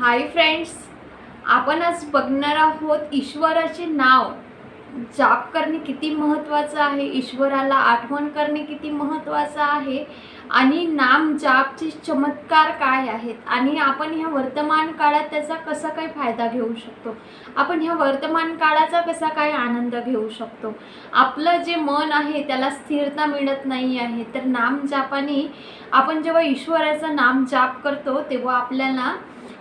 Hi friends आपण आज बघणार आहोत ईश्वराचे नाव. जाप करणे किती महत्त्वाचं आहे? ईश्वराला आठवण करणे किती महत्त्वाचं आहे? आणि नाम जापचे चमत्कार काय आहेत? आणि आपण ह्या वर्तमान काळात त्याचा कसा काय फायदा घेऊ शकतो? आपण ह्या वर्तमान काळाचा कसा काय आनंद घेऊ शकतो? आपलं जे मन आहे त्याला स्थिरता मिळत नाही आहे. तर नाम जापाने आपण जेव्हा ईश्वराचं नाम जाप करतो तेव्हा आपल्याला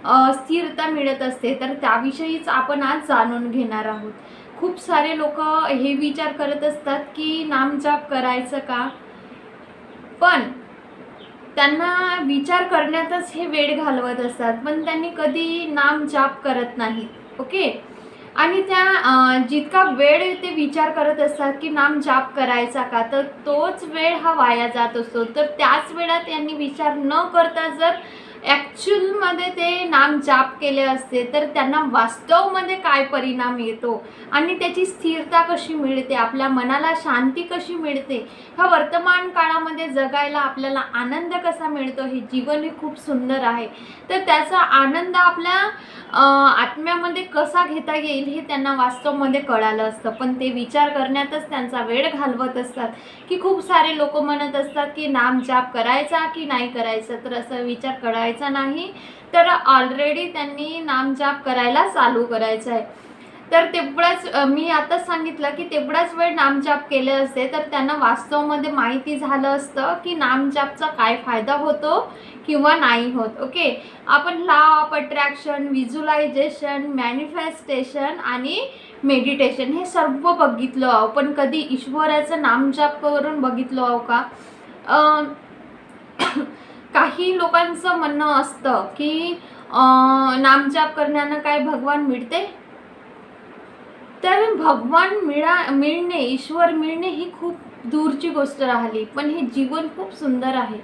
स्थिरता मिळत असते तर त्याविषयीच आपण आज जाणून घेणार आहोत. खूप सारे लोक हे विचार करत असतात की नामजाप करायचं का? पण त्यांना विचार करण्यातच हे वेळ घालवत असतात पण त्यांनी कधी नामजाप करत नाहीत ओके? आणि त्या जितका वेळ ते विचार करत असतात की नाम जाप करायचा का तर तोच वेळ हा वाया जात असतो. तर त्याच वेळात त्यांनी विचार न करता जर ॲक्च्युअलमध्ये ते नाम जाप केले असते तर त्यांना वास्तवमध्ये काय परिणाम येतो? आणि त्याची स्थिरता कशी मिळते? आपल्या मनाला शांती कशी मिळते? ह्या वर्तमान काळामध्ये जगायला आपल्याला आनंद कसा मिळतो? हे जीवन हे खूप सुंदर आहे. तर त्याचा आनंद आपल्या आत्म्यामध्ये कसा घेता येईल हे त्यांना वास्तवमध्ये कळालं असतं. पण ते विचार करण्यातच त्यांचा वेळ घालवत असतात. की खूप सारे लोक म्हणत असतात की नाम जाप करायचा की नाही करायचा? तर असं विचार करायचा नाही तर ऑलरेडी त्यांनी नामजाप करायला चालू करायचं आहे. तर तेवढाच मी आताच सांगितलं की तेवढाच वेळ नामजाप केले असते तर त्यांना वास्तवमध्ये माहिती झालं असतं की नामजापचा काय फायदा होतो किंवा नाही होत ओके? आपण law of attraction visualisation manifestation आणि मेडिटेशन हे सर्व बघितलं आहो. पण कधी ईश्वराचं नामजाप करून बघितलो आहो का? काही लोकांचं म्हणणं असतं की नामजाप करण्यानं काय भगवान मिळते? तर भगवान मिळा मिळणे ईश्वर मिळणे ही खूप दूरची गोष्ट राहिली पण हे जीवन खूप सुंदर आहे.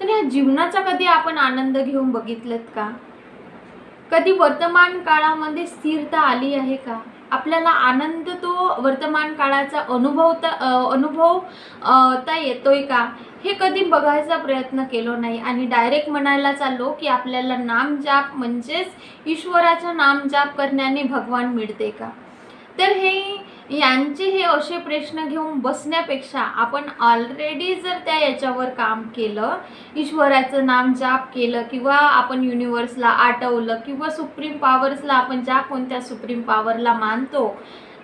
तर ह्या जीवनाचा कधी आपण आनंद घेऊन बघितलं का? कधी वर्तमान काळामध्ये स्थिरता आली आहे का? आपल्याला आनंद तो वर्तमान काळाचा अनुभवता अनुभवता अनुभव ता येतोय का? हे कधी बघायचा प्रयत्न केलो नाही. आणि डायरेक्ट म्हणायला चाललो की आपल्याला नामजाप म्हणजेच ईश्वराचा नामजाप करण्याने भगवान मिळते का? तर हे यांचे हे असे प्रश्न घेऊन बसण्यापेक्षा आपण ऑलरेडी जर त्या याच्यावर काम केलं ईश्वराचं नाम जाप केलं किंवा आपण युनिवर्सला आठवलं किंवा सुप्रीम पॉवर्सला आपण ज्या कोणत्या सुप्रीम पॉवरला मानतो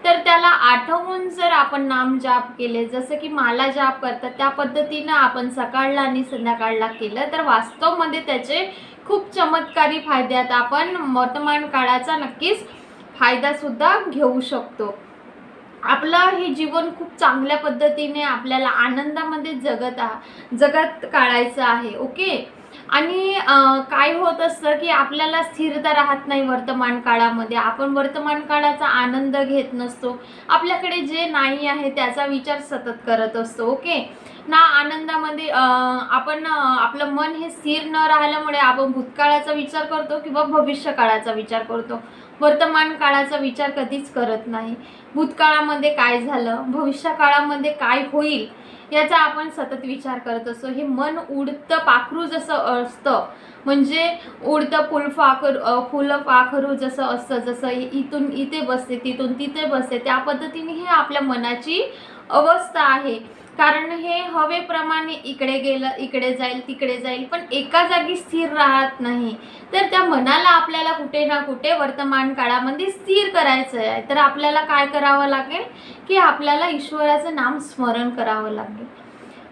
तर त्याला आठवून जर आपण नाम जाप केले जसं की माला जाप करतात त्या पद्धतीनं आपण सकाळला आणि संध्याकाळला केलं तर वास्तवमध्ये त्याचे खूप चमत्कारी फायदे आहेत. आपण वर्तमान काळाचा नक्कीच फायदासुद्धा घेऊ शकतो. आपलं हे जीवन खूप चांगल्या पद्धतीने आपल्याला आनंदामध्ये जगत आ जगत काढायचं आहे ओके? आणि काय होत असतं की आपल्याला स्थिरता राहत नाही वर्तमान काळामध्ये. आपण वर्तमान काळाचा आनंद घेत नसतो. आपल्याकडे जे नाही आहे त्याचा विचार सतत करत असतो ओके? ना आनंदामध्ये आपण आपलं मन हे स्थिर न राहिल्यामुळे आपण भूतकाळाचा विचार करतो किंवा भविष्य काळाचा विचार करतो. वर्तमान काळाचा विचार कधीच करत नाही. भूतकाळामध्ये काय झालं? भविष्यकाळामध्ये काय होईल? याचा आपण सतत विचार करत असतो. हे मन उडतं पाखरू जसं असतं. म्हणजे उडतं फुलफाखर फुलं पाखरू जसं असतं जसं इथून इथे बसते तिथून तिथे बसते. त्या पद्धतीने हे आपल्या मनाची अवस्था आहे. कारण हे हवेप्रमाणे इकडे गेलं इकडे जाईल तिकडे जाईल पण एका जागी स्थिर राहत नाही. तर त्या मनाला आपल्याला कुठे ना कुठे वर्तमान काळामध्ये स्थिर करायचं आहे. तर आपल्याला काय करावं लागेल? की आपल्याला ईश्वराचं नाम स्मरण करावं लागेल.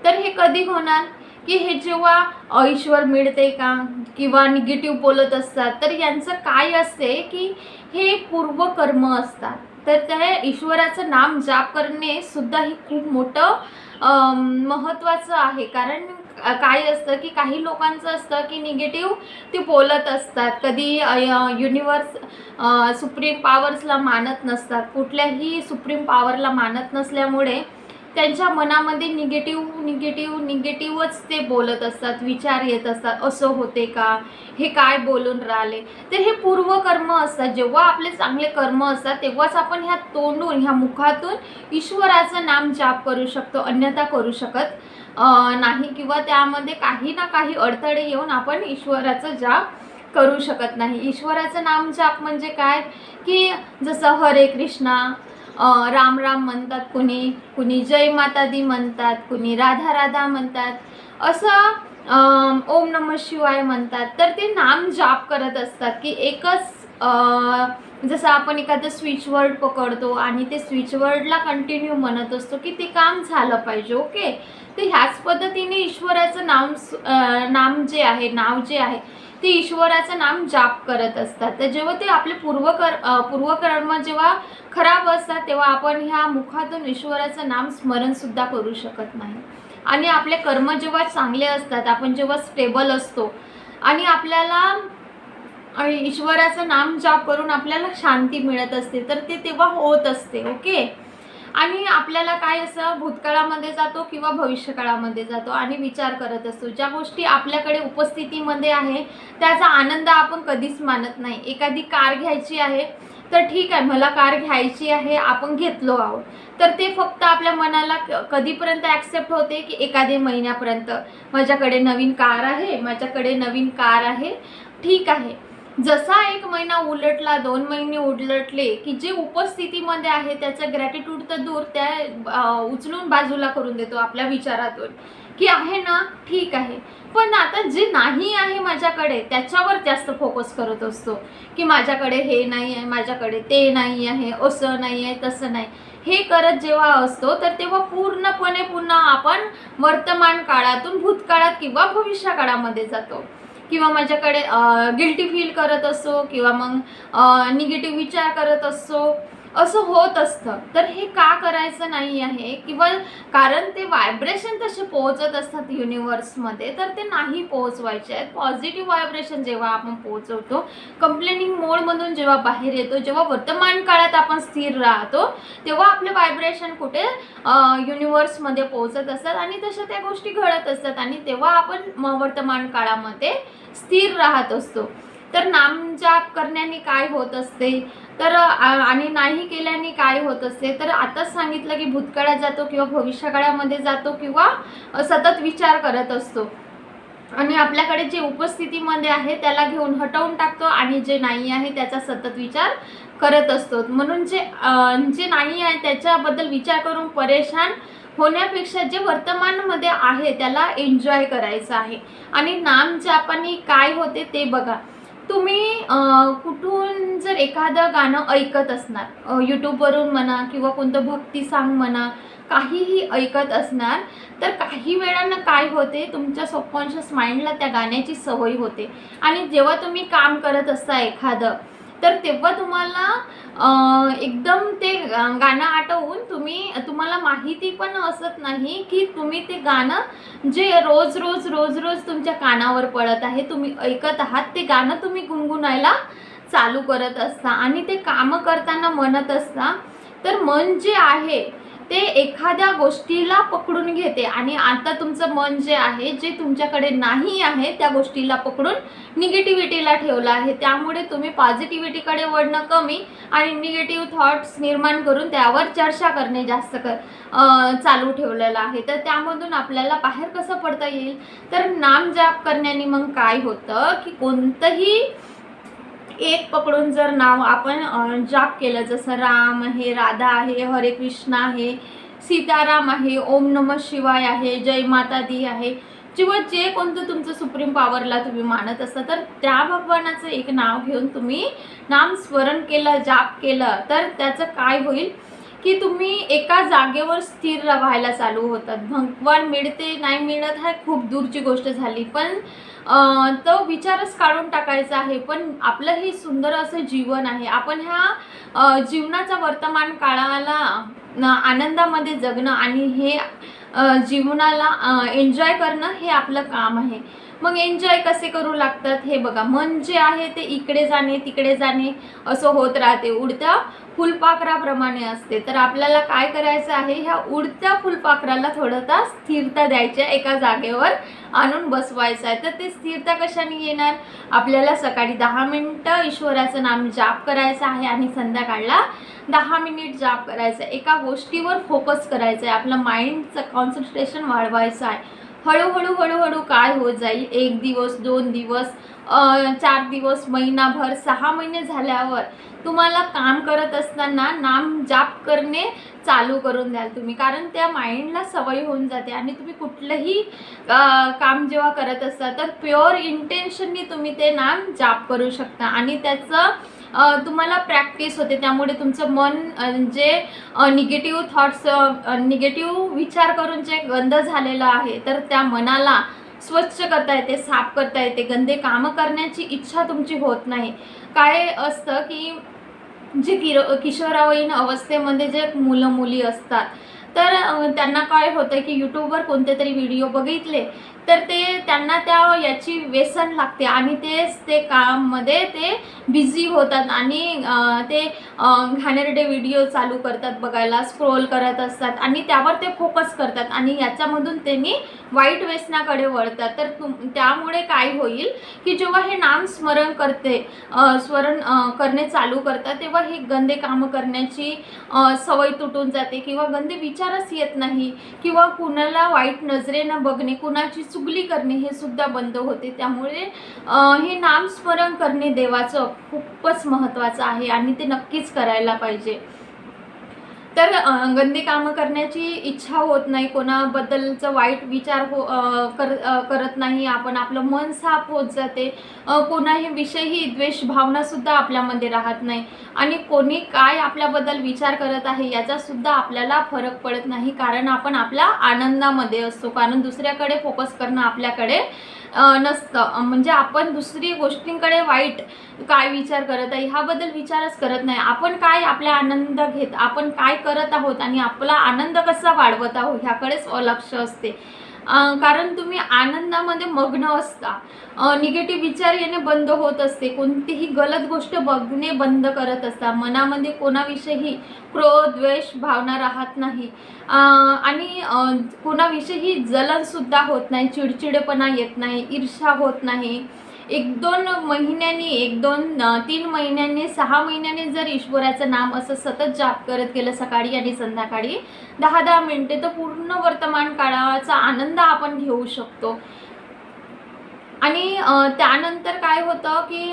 तर हे कधी होणार? की हे जेव्हा ईश्वर मिळते का? किंवा निगेटिव्ह बोलत असतात तर यांचं काय असते की हे पूर्वकर्म असतात. तर त्या ईश्वराचं नाम जाप करणे सुद्धा ही खूप मोठं महत्त्वाचं आहे. कारण काय असतं की काही लोकांचं असतं की निगेटिव्ह ते बोलत असतात. कधी युनिवर्स सुप्रीम पॉवर्सला मानत नसतात. कुठल्याही सुप्रीम पॉवरला मानत नसल्यामुळे त्यांच्या मनामध्ये निगेटिव्ह निगेटिव्ह निगेटिव्हच ते बोलत असतात विचार येत असतात असं होते का? हे काय बोलून राहिले? तर हे पूर्वकर्म असतात. जेव्हा आपले चांगले कर्म असतात तेव्हाच आपण ह्या तोंडून ह्या मुखातून ईश्वराचं नाम जाप करू शकतो अन्यथा करू शकत नाही किंवा त्यामध्ये काही ना काही अडथळे येऊन आपण ईश्वराचं जाप करू शकत नाही. ईश्वराचं नाम जाप म्हणजे काय? की जसं हरे कृष्णा राम राम म्हणतात कुणी कुणी जय माता दी म्हणतात कुणी राधा राधा म्हणतात. असं ओम नम शिवाय म्हणतात. तर ते नाम जाप करत असतात की एकच जसं आपण एखादं स्विच वर्ड पकडतो आणि ते स्विच वर्डला कंटिन्यू म्हणत असतो की ते काम झालं पाहिजे ओके तर ह्याच पद्धतीने ईश्वराचं नाम नाम जे आहे नाव जे आहे ते ईश्वराचं नाम जाप करत असतात. तर जेव्हा ते आपले पूर्वकर पूर्वकर्म जेव्हा खराब असतात तेव्हा आपण ह्या मुखातून ईश्वराचं नाम स्मरणसुद्धा करू शकत नाही. आणि आपले कर्म जेव्हा चांगले असतात आपण जेव्हा स्टेबल असतो आणि आपल्याला ईश्वराचं नाम जाप करून आपल्याला शांती मिळत असते तर ते तेव्हा होत असते ओके आणि आपल्याला काय असं भूतकाळामध्ये जातो किंवा भविष्यकाळामध्ये जातो आणि विचार करत असतो. ज्या गोष्टी आपल्याकडे उपस्थितीमध्ये आहे त्याचा आनंद आपण कधीच मानत नाही. एखादी कार घ्यायची आहे तर ठीक आहे मला कार घ्यायची आहे आपण घेतलो आहोत. तर ते फक्त आपल्या मनाला कधीपर्यंत ॲक्सेप्ट होते की एखाद्या महिन्यापर्यंत? माझ्याकडे नवीन कार आहे माझ्याकडे नवीन कार आहे ठीक आहे. जसा एक महिना उलटला दोन महिने उलटले की जे उपस्थितीमध्ये आहे त्याचं ग्रॅटिट्यूड तर दूर त्या उचलून बाजूला करून देतो आपल्या विचारातून की आहे ना ठीक आहे. पण आता जे नाही आहे माझ्याकडे त्याच्यावर जास्त फोकस करत असतो की माझ्याकडे हे नाही आहे माझ्याकडे ते नाही आहे असं नाही आहे तसं नाही. हे करत जेव्हा असतो तर तेव्हा पूर्णपणे पुन्हा आपण वर्तमान काळातून भूतकाळात किंवा भविष्य काळामध्ये जातो. किंवा माझ्याकडे गिल्टी फील करत असो किंवा मग निगेटिव्ह विचार करत असो असं होत असतं. तर हे का करायचं नाही आहे? किंवा कारण ते व्हायब्रेशन तसे पोहोचत असतात युनिवर्समध्ये तर ते नाही पोहोचवायचे आहेत. पॉझिटिव्ह व्हायब्रेशन जेव्हा आपण पोहोचवतो कंप्लेनिंग मोडमधून जेव्हा बाहेर येतो जेव्हा वर्तमान काळात आपण स्थिर राहतो तेव्हा आपले व्हायब्रेशन कुठे युनिवर्समध्ये पोहोचत असतात आणि तशा त्या गोष्टी घडत असतात. आणि तेव्हा आपण वर्तमान काळामध्ये स्थिर राहत असतो. तर नामजाप करण्याने काय होत असते? तर आणि नाही केल्याने काय होत असते? तर आताच सांगितलं की भूतकाळात जातो किंवा भविष्यकाळामध्ये जातो किंवा सतत विचार करत असतो. आणि आपल्याकडे जे उपस्थितीमध्ये आहे त्याला घेऊन हटवून टाकतो आणि जे नाही आहे त्याचा सतत विचार करत असतो. म्हणून जे जे नाही आहे त्याच्याबद्दल विचार करून परेशान होण्यापेक्षा जे वर्तमानमध्ये आहे त्याला एन्जॉय करायचं आहे. आणि नाम जापानी काय होते ते बघा. तुम्ही कुठून जर एखादं गाणं ऐकत असणार यूट्यूबवरून म्हणा किंवा कोणतं भक्ती सांग म्हणा काहीही ऐकत असणार तर काही वेळानं काय होते तुमच्या सबकॉन्शियस माइंडला त्या गाण्याची सवय होते. आणि जेव्हा तुम्ही काम करत असता एखादं तर तेव्हा तुम्हाला एकदम ते गाणं आठवून तुम्ही तुम्हाला माहिती पण असत नाही की तुम्ही ते गाणं जे रोज रोज रोज रोज तुमच्या कानावर पडत आहे तुम्ही ऐकत आहात ते गाणं तुम्ही गुणगुणायला चालू करत असता आणि ते कामं करताना म्हणत असता. तर मन जे आहे ते एखाद्या गोष्टीला पकडून घेते. आणि आता तुमचं मन जे आहे जे तुमच्याकडे नाही आहे त्या गोष्टीला पकडून निगेटिव्हिटीला ठेवलं आहे. त्यामुळे तुम्ही पॉझिटिव्हिटीकडे वळणं कमी आणि निगेटिव्ह थॉट्स निर्माण करून त्यावर चर्चा करणे जास्त कर चालू ठेवलेलं आहे. तर त्यामधून आपल्याला बाहेर कसं पडता येईल? तर नाम जाप करण्याने मग काय होतं? की कोणतंही एक पकडून जर नाव आपण जाप केलं जसं राम आहे राधा आहे हरे कृष्ण आहे सीताराम आहे ओम नम शिवाय आहे जय माता दी आहे किंवा जे कोणतं तुमचं सुप्रीम पॉवरला तुम्ही मानत असता तर त्या भगवानाचं एक नाव घेऊन तुम्ही नाम स्मरण केलं जाप केलं तर त्याचं काय होईल? की तुम्ही एका जागेवर स्थिर राहायला चालू होतात. भगवान मिळते नाही मिळत हा खूप दूरची गोष्ट झाली. पण तो विचारच काढून टाकायचा आहे पण आपलं हे सुंदर असं जीवन आहे. आपण ह्या जीवनाचा वर्तमान काळाला आनंदामध्ये जगणं आणि हे जीवनाला एन्जॉय करणं हे आपलं काम आहे. मग एन्जॉय कसे करू लागतात हे बघा. मन जे आहे ते इकडे जाणे तिकडे जाणे असं होत राहते. उडत्या फुलपाखराप्रमाणे असते. तर आपल्याला काय करायचं आहे? ह्या उडत्या फुलपाखराला थोडंसा स्थिरता द्यायची आहे, एका जागेवर आणून बसवायचं आहे. तर ते स्थिरता कशाने येणार? आपल्याला सकाळी दहा मिनिटं ईश्वराचं नाम जाप करायचं आहे आणि संध्याकाळला दहा मिनिट जाप करायचं आहे. एका गोष्टीवर फोकस करायचं आहे. आपलं माइंडचं कॉन्सन्ट्रेशन वाढवायचं आहे. हळूहळू हळूहळू काय होत जाईल? एक दिवस दोन दिवस चार दिवस महिनाभर सहा महिने झाल्यावर तुम्हाला काम करत असताना नाम जाप करणे चालू करून द्याल तुम्ही. कारण त्या माइंडला सवय होऊन जाते आणि तुम्ही कुठलंही काम जेव्हा करत असता तर प्युअर इंटेन्शननी तुम्ही ते नाम जाप करू शकता. आणि त्याचं तुम्हाला प्रॅक्टिस होते त्यामुळे तुमचं मन जे निगेटिव्ह थॉट्स निगेटिव्ह विचार करून जे गंध झालेलं आहे तर त्या मनाला स्वच्छ करता येते साफ करता येते. गंदे कामं करण्याची इच्छा तुमची होत नाही. काय असतं की जे किर किशोरावयीन अवस्थेमध्ये जे मुलं मुली असतात तर त्यांना काय होतं की यूट्यूबवर कोणते तरी व्हिडिओ बघितले तर ते त्यांना त्या याची व्यसन लागते आणि तेच ते काममध्ये ते बिझी होतात आणि ते घाणेरडे व्हिडिओ चालू करतात बघायला स्क्रोल करत असतात आणि त्यावर ते फोकस करतात आणि याच्यामधून त्यांनी वाईट व्यसनाकडे वळतात. तर तुम त्यामुळे काय होईल की जेव्हा हे नाम स्मरण करते स्मरण करणे चालू करतात तेव्हा हे गंदे कामं करण्याची सवय तुटून जाते किंवा गंदे विचार विचारच येत नाही किंवा कुणाला वाईट नजरेनं बघणे कुणाची चुगली करणे हे सुद्धा बंद होते. त्यामुळे हे नामस्मरण करणे देवाचं खूपच महत्त्वाचं आहे आणि ते नक्कीच करायला पाहिजे. तर गंदी कामं करण्याची इच्छा होत नाही कोणाबद्दलचं वाईट विचार हो कर करत नाही आपण आपलं मन साफ होत जाते. कोणाही विषयी द्वेष भावनासुद्धा आपल्यामध्ये राहत नाही. आणि कोणी काय आपल्याबद्दल विचार करत आहे याचासुद्धा आपल्याला फरक पडत नाही कारण आपण आपल्या आनंदामध्ये असतो कारण दुसऱ्याकडे फोकस करणं आपल्याकडे नसतं. म्हणजे आपण दुसरी गोष्टींकडे वाईट काय विचार करत आहे ह्याबद्दल विचारच करत नाही. आपण काय आपला आनंद घेत आपण काय करत आहोत आणि आपला आनंद कसा वाढवत आहोत ह्याकडेच लक्ष असते. कारण तुम्ही आनंदामध्ये मग्न असता. निगेटिव्ह विचार येणे बंद होत असते. कोणतीही गलत गोष्ट बघणे बंद करत असता. मनामध्ये कोणाविषयी क्रोध द्वेष भावना राहत नाही. आणि कोणाविषयी जलनसुद्धा होत नाही. चिडचिडेपणा येत नाही. ईर्षा होत नाही. एक दोन महिन्यांनी एक दोन तीन महिन्यांनी सहा महिन्यांनी जर ईश्वराचं नाम असं सतत जाप करत गेलं सकाळी आणि संध्याकाळी दहा दहा मिनिटे तर पूर्ण वर्तमान काळाचा आनंद आपण घेऊ शकतो. आणि त्यानंतर काय होतं की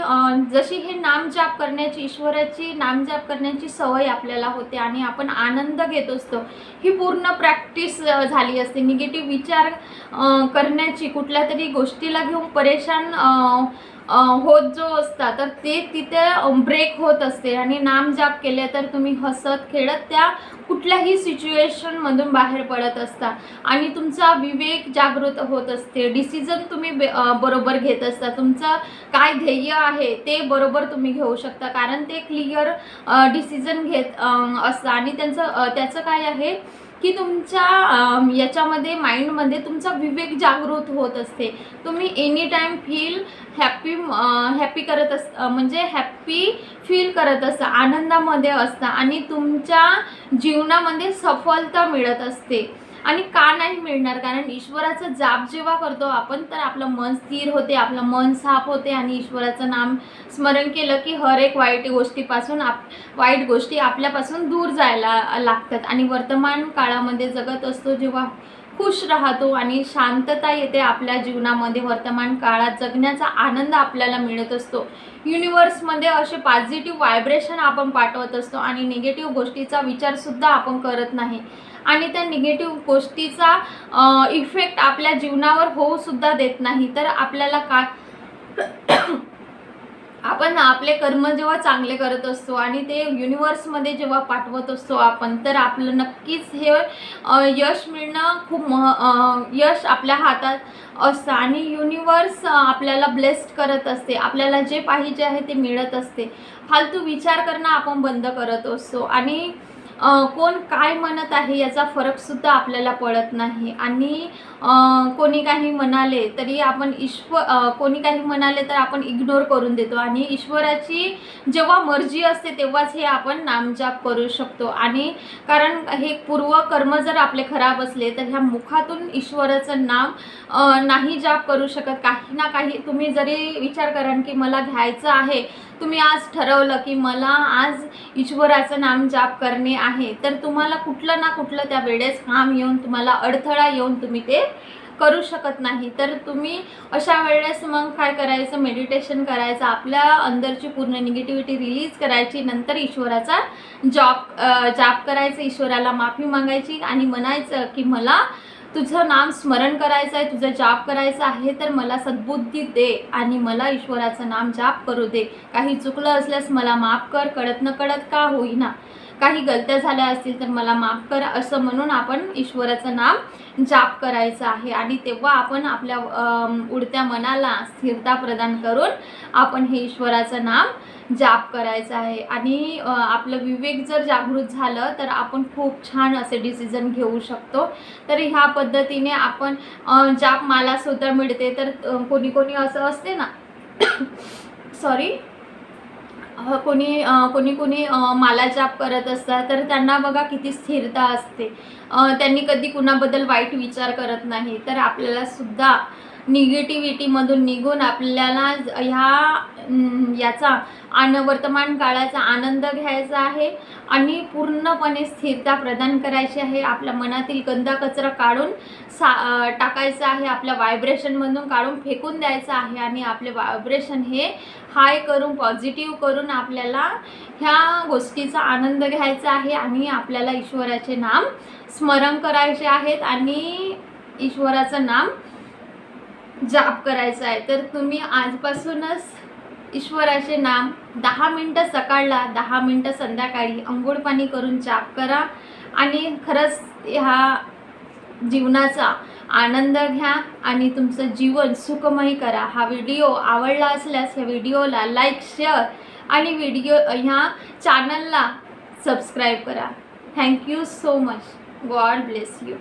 जशी हे नामजाप करण्याची ईश्वराची नामजाप करण्याची सवय आपल्याला होते आणि आपण आनंद घेत असतो ही पूर्ण प्रॅक्टिस झाली असते. निगेटिव्ह विचार करण्याची कुठल्या तरी गोष्टीला घेऊन परेशान होत जो असता तर ते तिथे ब्रेक होत असते. आणि नामजाप केले तर तुम्ही हसत खेळत त्या कुठल्याही सिच्युएशनमधून बाहेर पडत असता. आणि तुमचा विवेक जागृत होत असते. डिसिजन तुम्ही बरोबर घेत असता. तुमचं काय ध्येय आहे ते बरोबर तुम्ही घेऊ शकता. कारण ते क्लिअर डिसिजन घेत असता असतं. आणि त्यांचं त्याचं काय आहे? की तुमच्या याच्यामध्ये माइंडमध्ये तुमचा विवेक जागृत होत असते. तुम्ही any time feel happy happy करत अस म्हणजे हॅप्पी फील करत असता आनंदामध्ये असता आणि तुमच्या जीवनामध्ये सफलता मिळत असते. आणि का नाही मिळणार? कारण ईश्वराचं जाप जेव्हा करतो आपण तर आपलं मन स्थिर होते आपलं मन साफ होते. आणि ईश्वराचं नाम स्मरण केलं की हर एक वाईट गोष्टीपासून आप वाईट गोष्टी आपल्यापासून दूर जायला लागतात. आणि वर्तमान काळामध्ये जगत असतो जेव्हा खुश राहतो आणि शांतता येते आपल्या जीवनामध्ये. वर्तमान काळात जगण्याचा आनंद आपल्याला मिळत असतो. युनिवर्समध्ये असे पॉझिटिव्ह व्हायब्रेशन आपण पाठवत असतो आणि निगेटिव्ह गोष्टीचा विचारसुद्धा आपण करत नाही. आणि त्या निगेटिव्ह गोष्टीचा इफेक्ट आपल्या जीवनावर होऊसुद्धा देत नाही. तर आपल्याला का आपण आपले कर्म जेव्हा चांगले करत असतो आणि ते युनिवर्समध्ये जेव्हा पाठवत असतो आपण तर आपलं नक्कीच हे यश मिळणं खूप मह यश आपल्या हातात असतं आणि युनिवर्स आपल्याला ब्लेस्ड करत असते. आपल्याला जे पाहिजे आहे ते मिळत असते. फालतू विचार करणं आपण बंद करत असतो. आणि कोण काय म्हणत आहे याचा फरकसुद्धा आपल्याला पडत नाही. आणि कोणी काही म्हणाले तरी आपण ईश्वर कोणी काही म्हणाले तर आपण इग्नोर करून देतो. आणि ईश्वराची जेव्हा मर्जी असते तेव्हाच हे आपण नामजाप करू शकतो. आणि कारण हे पूर्व कर्म जर आपले खराब असले तर ह्या मुखातून ईश्वराचं नाम नाही जाप करू शकत. काही ना काही तुम्ही जरी विचार कराल की मला घ्यायचं आहे तुम्ही आज ठरवलं की मला आज ईश्वराचं नाम जाप करणे आहे तर तुम्हाला कुठलं ना कुठलं त्या वेळेस काम येऊन तुम्हाला अडथळा येऊन तुम्ही ते करू शकत नाही. तर तुम्ही अशा वेळेस मग काय करायचं? मेडिटेशन करायचं. आपल्या अंदरची पूर्ण निगेटिव्हिटी रिलीज करायची. नंतर ईश्वराचा जॉब जाप करायचं. ईश्वराला माफी मागायची आणि म्हणायचं की मला तुझं नाम स्मरण करायचं आहे तुझं जाप करायचं आहे तर मला सद्बुद्धी दे आणि मला ईश्वराचं नाम जाप करू दे. काही चुकलं असल्यास मला माफ कर कळत न कळत का होईना? काही गलत्या झाल्या असतील तर मला माफ कर असं म्हणून आपण ईश्वराचं नाम जाप करायचं आहे. आणि तेव्हा आपण आपल्या उडत्या मनाला स्थिरता प्रदान करून आपण हे ईश्वराचं नाम जाप करायचं आहे. आणि आपलं विवेक जर जागृत झालं तर आपण खूप छान असे डिसिजन घेऊ शकतो. तर ह्या पद्धतीने आपण जाप मालासुद्धा मिळते. तर कोणी कोणी असं असते ना सॉरी कोणी कोणी कोणी माला जाप करत असतात तर त्यांना बघा किती स्थिरता असते. त्यांनी कधी कुणाबद्दल वाईट विचार करत नाही तर आपल्याला सुद्धा निगेटिव्हिटीमधून निघून आपल्याला ह्या याचा आन वर्तमान काळाचा आनंद घ्यायचा आहे आणि पूर्णपणे स्थिरता प्रदान करायची आहे. आपल्या मनातील गंदा कचरा काढून सा टाकायचा आहे आपल्या व्हायब्रेशनमधून काढून फेकून द्यायचं आहे आणि आपले व्हायब्रेशन हे हाय करून पॉझिटिव्ह करून आपल्याला ह्या गोष्टीचा आनंद घ्यायचा आहे आणि आपल्याला ईश्वराचे नाम स्मरण करायचे आहेत आणि ईश्वराचं नाम जाप करायचं आहे. तर तुम्ही आजपासूनच ईश्वराचे नाम दहा मिनटं सकाळला दहा मिनटं संध्याकाळी अंघोळ पाणी करून जाप करा आणि खरंच ह्या जीवनाचा आनंद घ्या आणि तुमचं जीवन सुखमय करा. हा व्हिडिओ आवडला असल्यास ह्या व्हिडिओला लाईक शेअर आणि व्हिडिओ ह्या चॅनलला सबस्क्राईब करा. Thank you so much God bless you